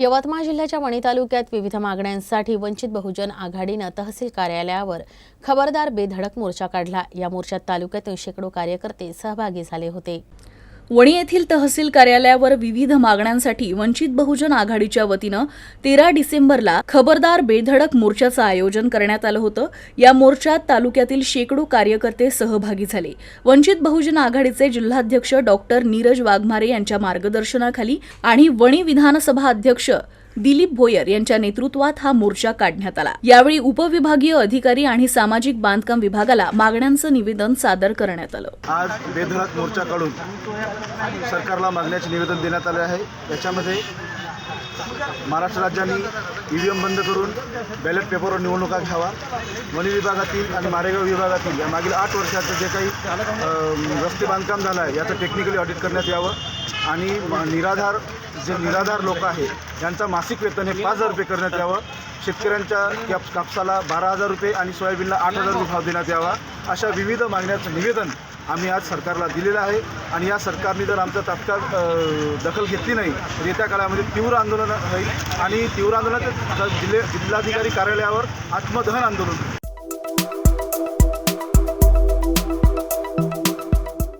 यवतमाळ जिल्ह्याच्या वणी तालुक्यात विविध मागण्यांसाठी वंचित बहुजन आघाडीनं तहसील कार्यालयावर खबरदार बेधडक मोर्चा काढला. या मोर्चात तालुक्यातून शेकडो कार्यकर्ते सहभागी झाले होते. वणी येथील तहसील कार्यालयावर विविध मागण्यांसाठी वंचित बहुजन आघाडीच्या वतीनं तेरा डिसेंबरला खबरदार बेधडक मोर्चाचं आयोजन करण्यात आलं होतं. या मोर्चात तालुक्यातील शेकडो कार्यकर्ते सहभागी झाले. वंचित बहुजन आघाडीचे जिल्हाध्यक्ष डॉक्टर नीरज वाघमारे यांच्या मार्गदर्शनाखाली आणि वणी विधानसभा अध्यक्ष दिलीप भोयर यांच्या नेतृत्वात हा मोर्चा काढण्यात आला. यावेळी उपविभागीय अधिकारी आणि सामाजिक बांधकाम विभागाला मागण्यांचं निवेदन सादर करण्यात आलं. आज बेधडक मोर्चा काढून सरकारला मागण्याचे निवेदन देण्यात आले आहे. याच्यामध्ये महाराष्ट्र राज्याने ई व्ही एम बंद करून बॅलेट पेपरवर निवडणुका घ्यावा. वनी विभागातील आणि मारेगाव विभागातील या मागील आठ वर्षाचं जे काही रस्ते बांधकाम झालं आहे याचं टेक्निकली ऑडिट करण्यात यावं. आणि म- निराधार जे निराधार लोक आहे यांचा मासिक वेतन हे पाच हजार रुपये करण्यात यावं. शेतकऱ्यांच्या काप कापसाला बारा हजार रुपये आणि सोयाबीनला आठ हजार रुपये भाव देण्यात यावा. अशा विविध मागण्याचं निवेदन आम्ही आज सरकारला दिलेलं आहे. आणि या सरकारने जर आमचा तात्काळ दखल घेतली नाही तर येत्या काळामध्ये तीव्र आंदोलन होईल. आणि तीव्र आंदोलनात जिल्हे जिल्हाधिकारी कार्यालयावर आत्मदहन आंदोलन होईल.